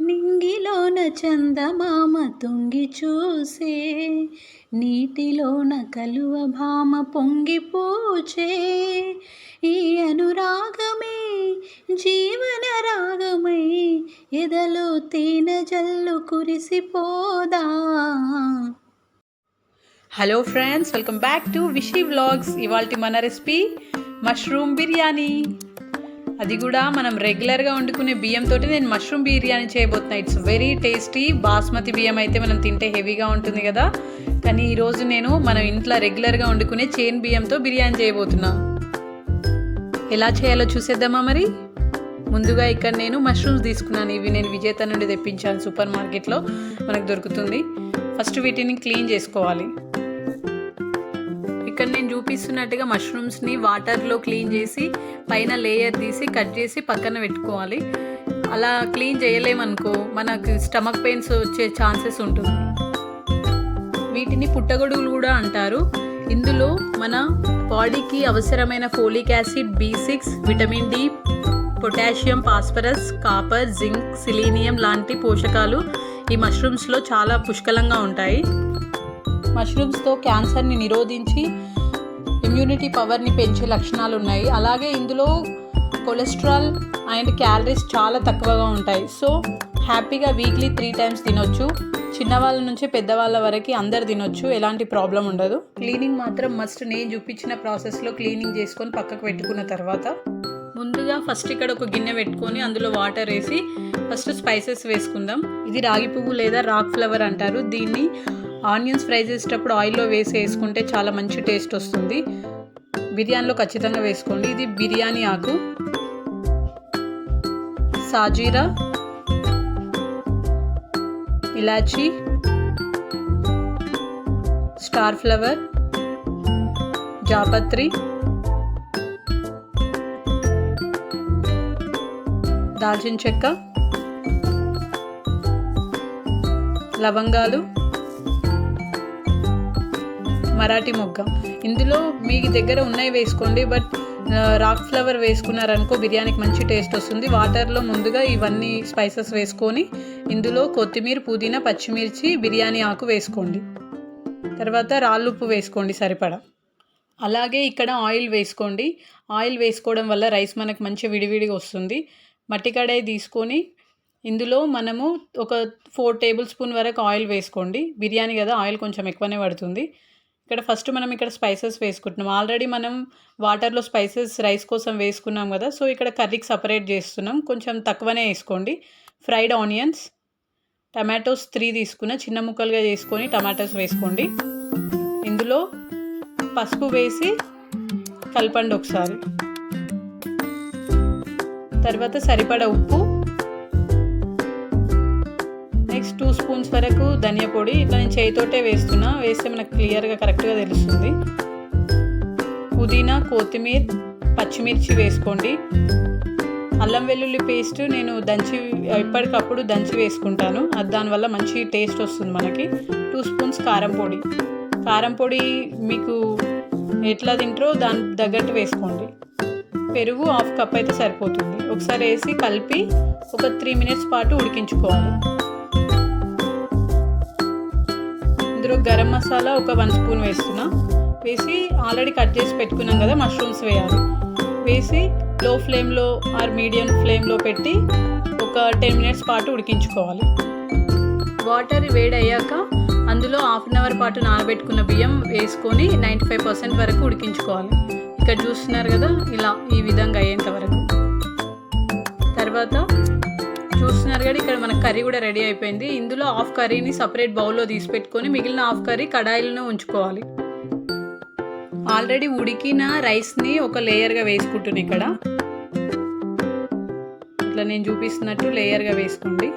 నింగిలోన చందమామ తొంగి చూసే నీటిలోన కలువ భామ పొంగిపోచే ఈ అనురాగమే జీవన రాగమై ఎదలో తేనె జల్లు కురిసిపోదా? Hello friends welcome back to Vishi vlogs ఇవాళ మన రెసిపీ మష్రూమ్ బిర్యానీ. అది కూడా మనం రెగ్యులర్గా వండుకునే బియ్యంతో నేను మష్రూమ్ బిర్యానీ చేయబోతున్నా. ఇట్స్ వెరీ టేస్టీ బాస్మతి బియ్యం అయితే మనం తింటే హెవీగా ఉంటుంది కదా. కానీ ఈరోజు నేను మనం ఇంట్లో రెగ్యులర్గా వండుకునే చేన్ బియ్యంతో బిర్యానీ చేయబోతున్నా. ఎలా చేయాలో చూసేద్దామా మరి? ముందుగా ఇక్కడ నేను మష్రూమ్స్ తీసుకున్నాను. ఇవి నేను విజేత నుండి తెప్పించాను సూపర్ మార్కెట్లో మనకు దొరుకుతుంది. ఫస్ట్ వీటిని క్లీన్ చేసుకోవాలి. చూపిస్తున్నట్టుగా మష్రూమ్స్ని వాటర్లో క్లీన్ చేసి పైన లేయర్ తీసి కట్ చేసి పక్కన పెట్టుకోవాలి. అలా క్లీన్ చేయలేమనుకో మనకు స్టమక్ పెయిన్స్ వచ్చే ఛాన్సెస్ ఉంటుంది. వీటిని పుట్టగొడుగులు కూడా అంటారు. ఇందులో మన బాడీకి అవసరమైన folic acid B six vitamin D potassium phosphorus copper zinc selenium లాంటి పోషకాలు ఈ మష్రూమ్స్లో చాలా పుష్కలంగా ఉంటాయి. మష్రూమ్స్తో క్యాన్సర్ని నిరోధించి ఇమ్యూనిటీ పవర్ని పెంచే లక్షణాలు ఉన్నాయి. అలాగే ఇందులో కొలెస్ట్రాల్ అండ్ క్యాలరీస్ చాలా తక్కువగా ఉంటాయి. సో హ్యాపీగా వీక్లీ త్రీ టైమ్స్ తినొచ్చు. చిన్నవాళ్ళ నుంచి పెద్దవాళ్ళ వరకు అందరు తినొచ్చు. ఎలాంటి ప్రాబ్లం ఉండదు. క్లీనింగ్ మాత్రం మస్ట్ నేను చూపించిన ప్రాసెస్లో క్లీనింగ్ చేసుకొని పక్కకు పెట్టుకున్న తర్వాత ముందుగా ఫస్ట్ ఇక్కడ ఒక గిన్నె పెట్టుకొని అందులో వాటర్ వేసి ఫస్ట్ స్పైసెస్ వేసుకుందాం. ఇది రాగి పువ్వు లేదా రాక్ ఫ్లవర్ అంటారు. దీన్ని ఆనియన్స్ ఫ్రై చేసేటప్పుడు ఆయిల్లో వేసి వేసుకుంటే చాలా మంచి టేస్ట్ వస్తుంది. బిర్యానీలో ఖచ్చితంగా వేసుకోండి. ఇది బిర్యానీ ఆకు. సాజీరా. ఇలాచీ. Star flower. జాపత్రి. దాల్చిన చెక్క. లవంగాలు. మరాఠీ మొగ్గ. ఇందులో మీ దగ్గర ఉన్నాయి వేసుకోండి బట్ రాక్ ఫ్లవర్ వేసుకున్నారనుకో బిర్యానీకి మంచి టేస్ట్ వస్తుంది. వాటర్లో ముందుగా ఇవన్నీ స్పైసెస్ వేసుకొని ఇందులో కొత్తిమీర పుదీనా పచ్చిమిర్చి బిర్యానీ ఆకు వేసుకోండి. తర్వాత రాళ్ళు ఉప్పు వేసుకోండి సరిపడా. అలాగే ఇక్కడ ఆయిల్ వేసుకోండి. ఆయిల్ వేసుకోవడం వల్ల రైస్ మనకు మంచి విడివిడిగా వస్తుంది. మట్టి కడాయి తీసుకొని ఇందులో మనము ఒక ఫోర్ టేబుల్ స్పూన్ వరకు ఆయిల్ వేసుకోండి. బిర్యానీ కదా ఆయిల్ కొంచెం ఎక్కువనే పడుతుంది. ఇక్కడ ఫస్ట్ మనం ఇక్కడ స్పైసెస్ వేసుకుంటున్నాం. ఆల్రెడీ మనం వాటర్లో స్పైసెస్ రైస్ కోసం వేసుకున్నాం కదా. సో ఇక్కడ కర్రీకి సపరేట్ చేస్తున్నాం. కొంచెం తక్కువనే వేసుకోండి. ఫ్రైడ్ ఆనియన్స్ టమాటోస్ త్రీ తీసుకున్న చిన్న ముక్కలుగా చేసుకొని టమాటోస్ వేసుకోండి. ఇందులో పసుపు వేసి కలపండి ఒకసారి. తర్వాత సరిపడా ఉప్పు నెక్స్ట్ టూ స్పూన్స్ వరకు ధనియా పొడి ఇట్లా నేను చేయితోటే వేస్తున్నా. వేస్తే మనకు క్లియర్గా కరెక్ట్గా తెలుస్తుంది. పుదీనా కొత్తిమీర పచ్చిమిర్చి వేసుకోండి. అల్లం వెల్లుల్లి పేస్ట్ నేను దంచి ఎప్పటికప్పుడు దంచి వేసుకుంటాను. అది దానివల్ల మంచి టేస్ట్ వస్తుంది మనకి. టూ స్పూన్స్ కారం పొడి. కారం పొడి మీకు ఎట్లా తింటారో దాని తగ్గట్టు వేసుకోండి. పెరుగు హాఫ్ కప్ అయితే సరిపోతుంది. ఒకసారి వేసి కలిపి ఒక త్రీ మినిట్స్ పాటు ఉడికించుకోవాలి. ఇప్పుడు గరం మసాలా ఒక వన్ స్పూన్ వేస్తున్నా. వేసి ఆల్రెడీ కట్ చేసి పెట్టుకున్నాం కదా మష్రూమ్స్ వేయాలి. వేసి లో ఫ్లేమ్లో ఆర్ మీడియం ఫ్లేమ్లో పెట్టి ఒక టెన్ మినిట్స్ పాటు ఉడికించుకోవాలి. వాటర్ వేడి అయ్యాక అందులో హాఫ్ అన్ అవర్ పాటు నానబెట్టుకున్న బియ్యం వేసుకొని నైంటీ ఫైవ్ పర్సెంట్ వరకు ఉడికించుకోవాలి. ఇక్కడ చూస్తున్నారు కదా ఇలా ఈ విధంగా అయ్యింది. కర్రీ కూడా రెడీ అయిపోయింది. ఇందులో హాఫ్ కర్రీని సపరేట్ బౌల్లో తీసి పెట్టుకొని మిగిలిన హాఫ్ కర్రీ కడాయిలను ఉంచుకోవాలి. ఆల్రెడీ ఉడికిన రైస్ని ఒక లేయర్గా వేసుకుంటున్నాను ఇక్కడ. ఇట్లా నేను చూపిస్తున్నట్టు లేయర్గా వేసుకోండి.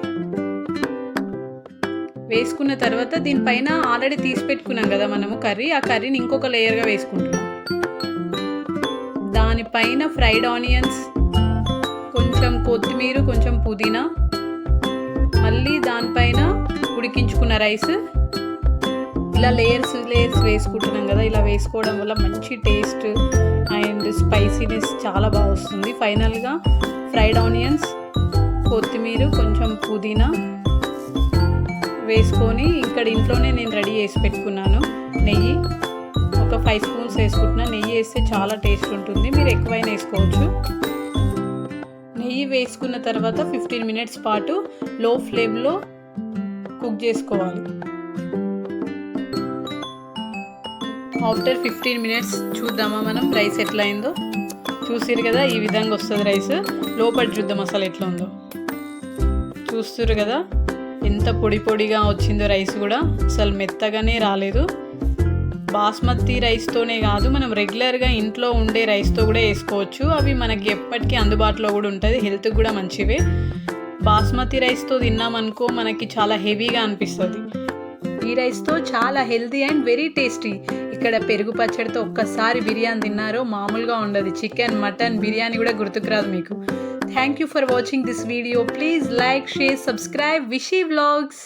వేసుకున్న తర్వాత దీనిపైన ఆల్రెడీ తీసి పెట్టుకున్నాం కదా మనము కర్రీ. ఆ కర్రీని ఇంకొక లేయర్గా వేసుకుంటున్నాం. దానిపైన ఫ్రైడ్ ఆనియన్స్ కొంచెం కొత్తిమీర కొంచెం పుదీనా మళ్ళీ దానిపైన ఉడికించుకున్న రైస్. ఇలా లేయర్స్ లేయర్స్ వేసుకుంటున్నాం కదా ఇలా వేసుకోవడం వల్ల మంచి టేస్ట్ అండ్ స్పైసీనెస్ చాలా బాగా వస్తుంది. ఫైనల్గా ఫ్రైడ్ ఆనియన్స్ కొత్తిమీర కొంచెం పుదీనా వేసుకొని ఇక్కడ ఇంట్లోనే నేను రెడీ చేసి పెట్టుకున్నాను. నెయ్యి ఒక ఫైవ్ స్పూన్స్ వేసుకుంటున్నా. నెయ్యి వేస్తే చాలా టేస్ట్ ఉంటుంది. మీరు ఎక్కువైనా వేసుకోవచ్చు. నెయ్యి వేసుకున్న తర్వాత ఫిఫ్టీన్ మినిట్స్ పాటు లో ఫ్లేమ్లో కుక్ చేసుకోవాలి. ఆఫ్టర్ ఫిఫ్టీన్ మినిట్స్ చూద్దామా మనం? రైస్ ఎట్లా అయిందో చూసిరు కదా ఈ విధంగా వస్తుంది రైస్. లోపల చూద్దాం అసలు ఎట్లా ఉందో చూస్తురు కదా ఎంత పొడి పొడిగా వచ్చిందో రైస్ కూడా. అసలు మెత్తగానే రాలేదు. బాస్మతి రైస్తోనే కాదు మనం రెగ్యులర్గా ఇంట్లో ఉండే రైస్తో కూడా వేసుకోవచ్చు. అవి మనకి ఎప్పటికీ అందుబాటులో కూడా ఉంటుంది హెల్త్కి కూడా మంచివే. బాస్మతి రైస్తో తిన్నామనుకో మనకి చాలా హెవీగా అనిపిస్తుంది. ఈ రైస్తో చాలా హెల్తీ అండ్ వెరీ టేస్టీ. ఇక్కడ పెరుగు పచ్చడితో ఒక్కసారి బిర్యానీ తిన్నారో మామూలుగా ఉండదు. చికెన్ మటన్ బిర్యానీ కూడా గుర్తుకురాదు మీకు. Thank you for watching this video please like share subscribe Vishi vlogs